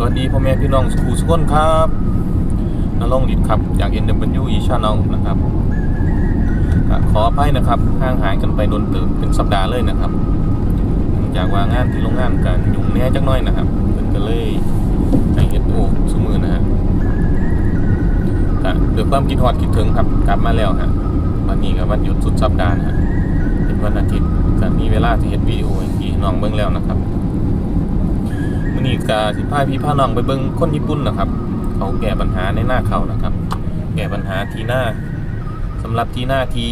สวัสดีพ่อแม่พี่น้องสกูสกุลครับนรงค์ดิดครับจาก NW e Channel นะครับขออภัยนะครับห่างหายกันไปโดนตื่นเป็นสัปดาห์เลยนะครับองจากว่างานที่โรงงานกันยุ่งแน่จักน่อยนะครับเพิ่นก็เลยให้เฮ็ดโอสมือนะฮะก็ด้วยความคิดฮอดคิดถึงครับกลับมาแล้วฮะวันนี้ก็วันหยุดสุดสัปดาห์นะฮะเป็นวันอาทิตย์ก็มีเวลาที่เฮ็ดวิดีโอให้พี่น้องเบิ่งแล้วนะครับ นี้กาสิพาพี่พาน้องไปเบิ่งคนญี่ปุ่นนะครับ เขาแก้ปัญหาในหน้าเขานะครับ แก้ปัญหาทีหน้าสำหรับทีหน้าที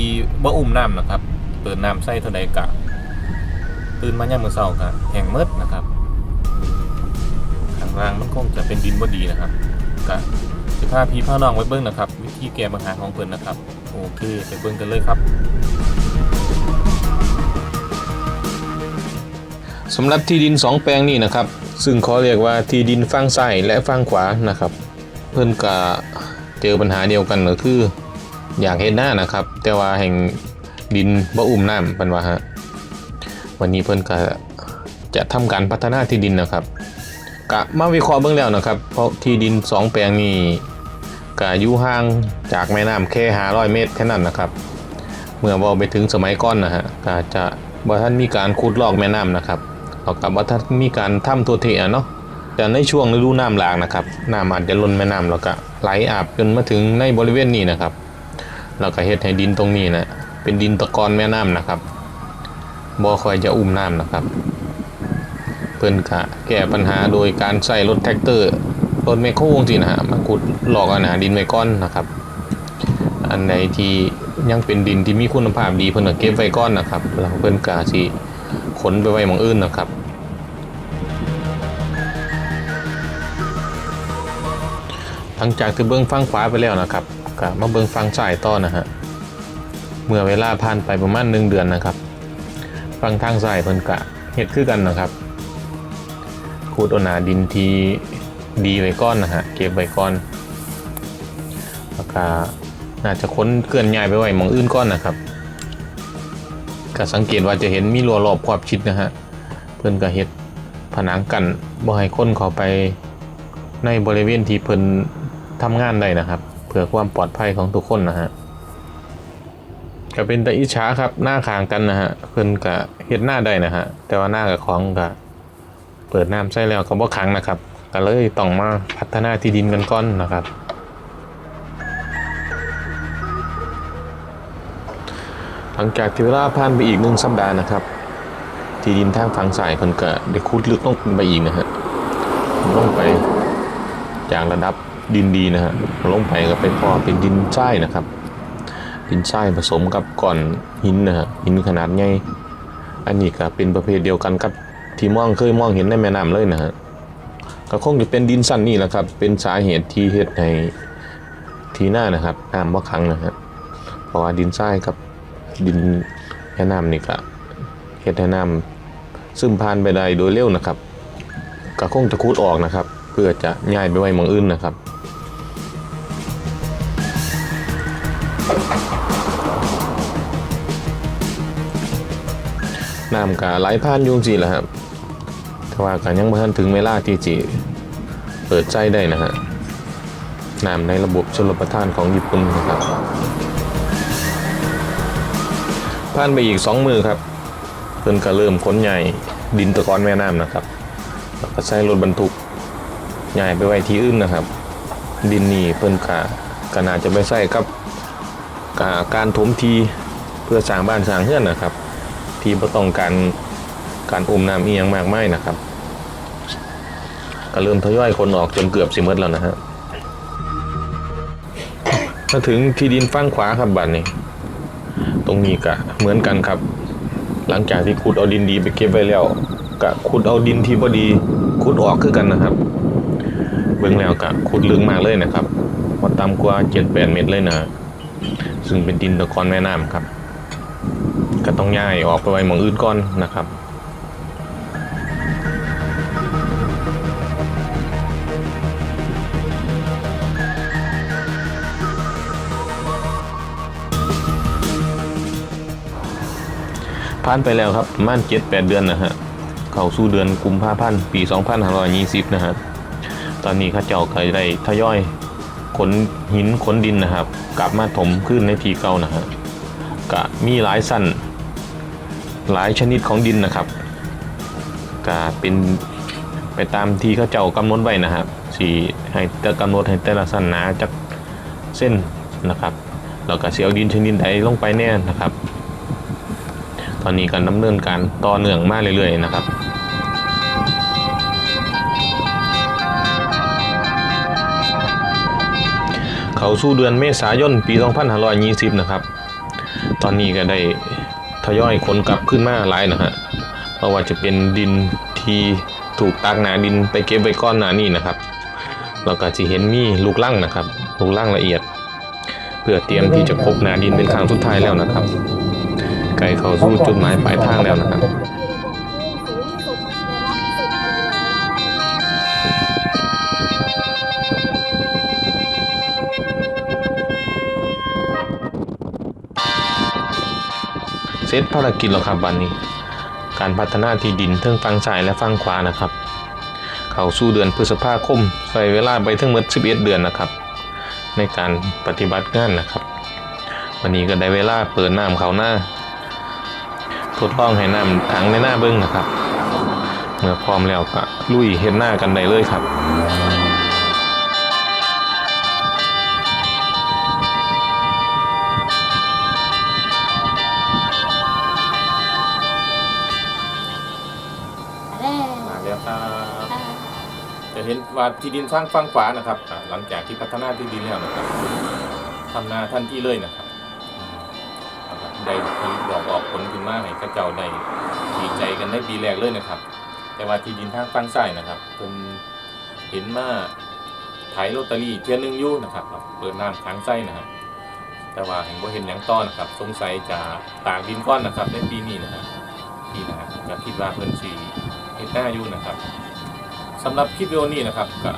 บ่อุ้มน้ำนะครับ เปิดน้ำใส่เท่าใดกะตื่นมายามมือเช้ากะแห้งเมดนะครับข้างล่างมันคงจะเป็นดินบ่ดีนะครับกะสิพาพี่พาน้องไปเบิ่งนะครับ วิธีแก้ปัญหาของเพิ่นนะครับโอเคไปเบิ่งกันเลยครับสำหรับที่ดิน2แปลงนี่นะครับ ซึ่งเขาเรียกว่าที่ดินฝั่งซ้ายและฝั่งขวานะครับ เพิ่อนก็เจอปัญหาเดียวกันก็คือ อยากเห็นหน้านะครับ แต่ว่าแห่งดินบ่อุ้มน้ำเพิ่นว่าฮะวันนี้เพิ่อนก็จะทำการพัฒนาที่ดินนะครับกะมาวิเคราะห์เบื้องแล้วนะครับ เพราะที่ดิน 2 แปลงนี้ก็อยู่ห่างจากแม่น้ำแค่500เมตรแค่นั้นนะครับ เมื่อว่าไปถึงสมัยก่อนนะฮะก็จะบ่ท่านมีการขุดลอกแม่น้ำนะครับ เอากับว่าถ้ามีการทำตัวเทอะเนาะแต่ในช่วงฤดูน้ำหลากนะครับน้ำอาจจะล้นแม่น้ำแล้วก็ไหลอาบจนมาถึงในบริเวณนี้นะครับแล้วก็เฮ็ดให้ดินตรงนี้นะเป็นดินตะกอนแม่น้ำนะครับบ่อคอยจะอุ้มน้ำนะครับ เพิ่นกะแก้ปัญหาโดยการใส่รถแท็กเตอร์รถแมคโครจรินะฮะมาขุดหลอกอาหนาดินไว้ก้อนนะครับ อันไหนที่ยังเป็นดินที่มีคุณภาพดีเพิ่นก็เก็บไว้ก้อนนะครับ แล้วเพิ่นกะสิขนไปไว้หมองอื่นนะครับ หลังจากที่เบิ้องฟังขวาไปแล้วนะครับก็มาเบิ้องฟังซ้ายต่อนะฮะเมื่อเวลาผ่านไปประมาณหนึ่งเดือนนะครับฟังทางซ้ายเพิ่นกะเฮ็ดคือกันนะครับขูดอนาดินทีดีไว้ก้อนนะฮะเก็บไว้ก้อนแล้วก็น่าจะค้นเกลื่อนย้ายไปไว้มองอื่นก้อนนะครับก็สังเกตว่าจะเห็นมีรั้วรอบขอบชิดนะฮะเพิ่นก็เฮ็ดผนังกันบ่ให้คนเข้าไปในบริเวณที่เพิ่น ทำงานได้นะครับ เพื่อความปลอดภัยของทุกคนนะฮะก็เป็นตาอิจฉาครับหน้าขางกันนะฮะเพิ่นก็เฮ็ดหน้าได้นะฮะแต่ว่าหน้ากับของก็เปิดน้ำใส่แล้วก็บ่ขังนะครับก็เลยต้องมาพัฒนาที่ดินกันก่อนนะครับหลังจากที่เวลาผ่านไปอีกหนึ่งสัปดาห์นะครับ ที่ดินทางฝั่งซ้ายเพิ่นก็ได้ขุดลึกลงไปอีกนะฮะลงไปจากระดับ ดินดีนะฮะลงไปก็ไปพอเป็นดินทรายนะครับ ดินทรายผสมกับก้อนหินนะฮะหินขนาดใหญ่อันนี้ก็เป็นประเภทเดียวกันกับที่มองเคยมองเห็นในแม่น้ำเลยนะฮะก็คงจะเป็นดินสั้นนี่แหละครับ เป็นสาเหตุที่เฮ็ดให้ทีหน้านะครับน้ำบ่ขังนะฮะเพราะว่าดินทรายกับดินแม่น้ำนี่ก็เฮ็ดให้น้ำซึมผ่านไปได้โดยเร็วนะครับก็คงจะคูดออกนะครับ เพื่อจะย้ายไปไว้มองอื่นนะครับ น้ำก็ไหลผ่านยุ่จังแหละครับแต่ว่าก็ยังไม่ทันถึงเวลาที่จะเปิดใจได้นะฮะน้ำในระบบชลประทานของญี่ปุ่นนะครับผ่านไปอีกสองมือครับ เพิ่นก็เริ่มขนใหญ่ดินตะกอนแม่น้ำนะครับแล้วก็ใช้รถบรรทุกใหญ่ไปไว้ที่อื่นนะครับ ดินนี่เพิ่นกะก็น่าจะไปใส่กับกะการถมทีเพื่อสร้างบ้านสร้างเรือนนะครับ ที่บ่ต้องการการอุ้มน้ำเอียงมากไมายนะครับ ก็เริ่มทยอยคนออกจนเกือบสิหมดแล้วนะฮะมาถึงที่ดินฝั่งขวาครับบัดนนี้ ตรงนี้ก็เหมือนกันครับ หลังจากที่ขุดเอาดินดีไปเก็บไว้แล้วก็ขุดเอาดินที่พอดีขุดออกคือกันนะครับ เบื้องแล้วก็ขุดลึกมากเลยนะครับพอต่ำกว่า7-8เมตรเลยนะ ซึ่งเป็นดินตะกอนแม่น้ำครับ ก็ต้องย้ายออกไปไว้หมองอื่นก่อนนะครับผ่านไปแล้วครับประมาณ7-8เดือนนะฮะเข้าสู่เดือนกุมภาพันธ์ปี2520นะฮะตอนนี้ข้าเจ้าเคยได้ทยอยขนหินขนดินนะครับ กลับมาถมขึ้นในทีเก่านะฮะก็มีหลายสั้น หลายชนิดของดินนะครับก็เป็นไปตามที่เข้าเจ้ากำหนดไว้นะครับสีให้แต่กำหนดให้แต่ละสันหนาจากเส้นนะครับแล้วก็เสียวดินชนิดใดลงไปแน่นะครับ ตอนนี้การดำเนินการต่อเนื่องมากเรื่อยๆนะครับเขาสู้เดือนเมษายนปี 2520 นะครับ ตอนนี้ก็ได้ ทยอยขนกลับขึ้นมาหลายนะฮะเพราะว่าจะเป็นดินที่ถูกตากหนาดินไปเก็บไว้ก้อนหนานี่นะครับแล้วก็จะเห็นมีลูกล่างนะครับลูกล่างละเอียด เพื่อเตรียมที่จะพบหนาดินเป็นครั้งสุดท้ายแล้วนะครับ ไก่เขาสู้จุดหมายปลายทางแล้วนะครับ เสร็จภารกิจแล้วครับวันนี้ การพัฒนาที่ดินเทั้งฝั่งซ้ายและฝั่งขวานะครับ เข้าสู่เดือนพฤษภาคมใช้เวลาไปทั้งหมด11 เดือนนะครับ ในการปฏิบัติงานนะครับ วันนี้ก็ได้เวลาเปิดน้ำเขาหน้าทดลองให้น้ำขังในหน้าเบิ้งนะครับ เมื่อพร้อมแล้วก็ลุยเห็นหน้ากันได้เลยครับ ว่าที่ดินสร้างฟังขวานะครับ หลังจากที่พัฒนาที่ดินแล้วนะครับทำนาทันที่เลยนะครับอืมนะครับได้ผลดอกออกผลขึ้นมาให้ข้าเจ้าได้ดีใจกันได้ปีแรกเลยนะครับ แต่ว่าที่ดินทางฟังซ้นะครับผมเห็นมาขายลอตเตอรี่เทียนหนึ่งยู่นะครับเปิดน้ำค้างไส้นะครับแต่ว่าเห็นว่าเห็นหยังต้อนนะครับ สงสัยจะตากดินก้อนนะครับในปีนี้นะครับปีหน้าก็คิดว่าเพิ่นสีเห็นหน้ายู่นะครับ สำหรับคลิปวิดีโอนี้นะครับก็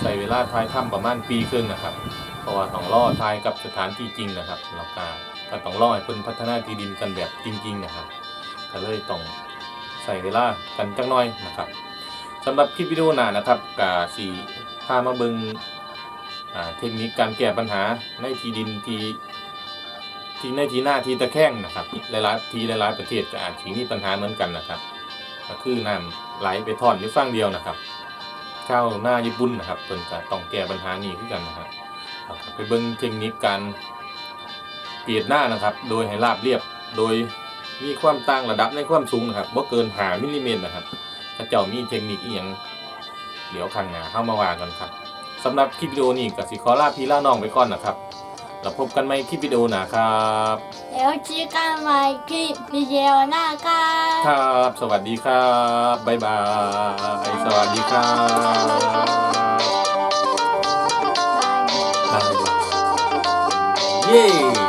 ใช้เวลาถ่ายทำประมาณปีครึ่งนะครับเพราะว่าต้องรอถ่ายกับสถานที่จริงนะครับแล้วก็ก็ต้องรอให้เพิ่นพัฒนาที่ดินกันแบบจริง ๆ นะครับก็เลยต้องใส่เวลากันจังน้อยนะครับสำหรับคลิปวิดีโอหน้านะครับก็สีพามาเบิงอ่าเทคนิคการแก้ปัญหาในที่ดินที่ที่ในที่หน้าที่ตะแคงนะครับหลายๆที่หลายๆประเทศก็อาจจะมีปัญหาเหมือนกันนะครับก็คือน้ำไหลไปท่อนอยู่ฝั่งเดียวนะครับ ชาวหน้าญี่ปุ่นนะครับเพิ่นจะต้องแก้ปัญหานี้ขึ้นกันนะครับไปเบิ่งเทคนิคการเปลี่ยดหน้านะครับ โดยให้ราบเรียบโดยมีความตั้งระดับในความสูงนะครับบ่เกินหามิลลิเมตรนะครับถ้าเจ้ามีเทคนิคอีหยังเดี๋ยวข้างหน้าเข้ามาว่ากันครับสำหรับคลิปวิดีโอนี้ก็สิขอลาพี่ลาน้องไปก่อนนะครับ แล้วพบกันใหม่คลิปวิดีโอหน้าครับแล้วเจอกันใหม่คลิปวิดีโอหน้าครับครับ สวัสดีครับบ๊ายบายสวัสดีครับบ๊ายบายเย้